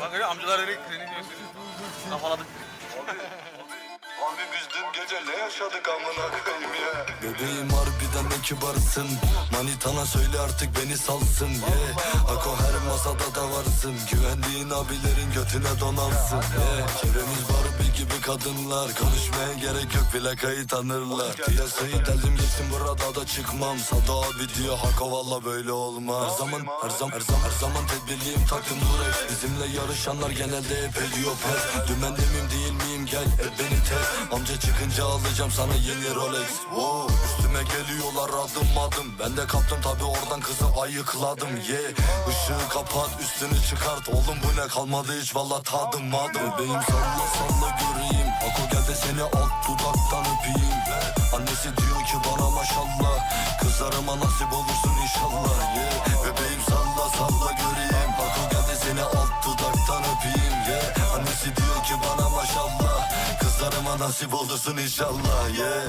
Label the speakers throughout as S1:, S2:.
S1: Bak öyle amcalar öyle seni diyor seni. Kafaladık.
S2: Abi biz dün gece ne yaşadık amına koyayım ya
S3: Bebeğim harbiden ne kibarsın Manitana söyle artık beni salsın yeah. Ako her masada da varsın Güvendiğin abilerin götüne donansın yeah. Çevremiz Barbie gibi kadınlar. Konuşmaya gerek yok plakayı tanırlar. Piyasayı deldim geçtim burada da çıkmam. Sada abi diyor Hako valla böyle olmaz. Her zaman her zaman her zaman, her zaman tedbirliyim taktım Durex Bizimle yarışanlar genelde hep ediyor pes Dümende miyim değil miyim gel et beni test Amca çıkınca alacağım sana yeni Rolex. Wow. Üstüme geliyorlar adım adım. Ben de kaptım tabi oradan kızı ayıkladım. Yeah. Işığı kapat üstünü çıkart. Oğlum bu ne? Kalmadı hiç valla tadım madım. Bebeğim salla salla göreyim. Ako gel de seni alt dudaktan öpeyim. Annesi diyor ki bana maşallah. Kızlarıma nasip olursun inşallah. Yeah. Nasip olursun inşallah yeah.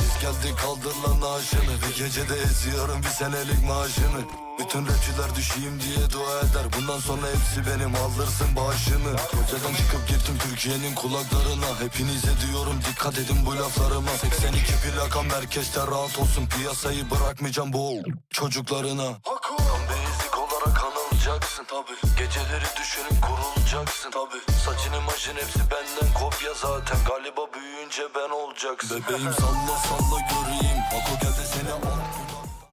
S3: Biz geldik kaldır lan aşını Bir gecede eziyorum bir senelik maaşını. Bütün rapçiler düşeyim diye dua eder. Bundan sonra hepsi benim alırsın başını Kocadan çıkıp gittim Türkiye'nin kulaklarına. Hepinize diyorum dikkat edin bu laflarıma. 82 plaka merkezde rahat olsun. Piyasayı bırakmayacağım bu çocuklarına.
S2: Hako
S3: Basic olarak anılacaksın. Tabi Geceleri düşünüp kurulacaksın. Tabi Saçın imajın hepsi benden kopya zaten. Galiba büyüyünce ben olacaksın. Bebeğim salla salla göreyim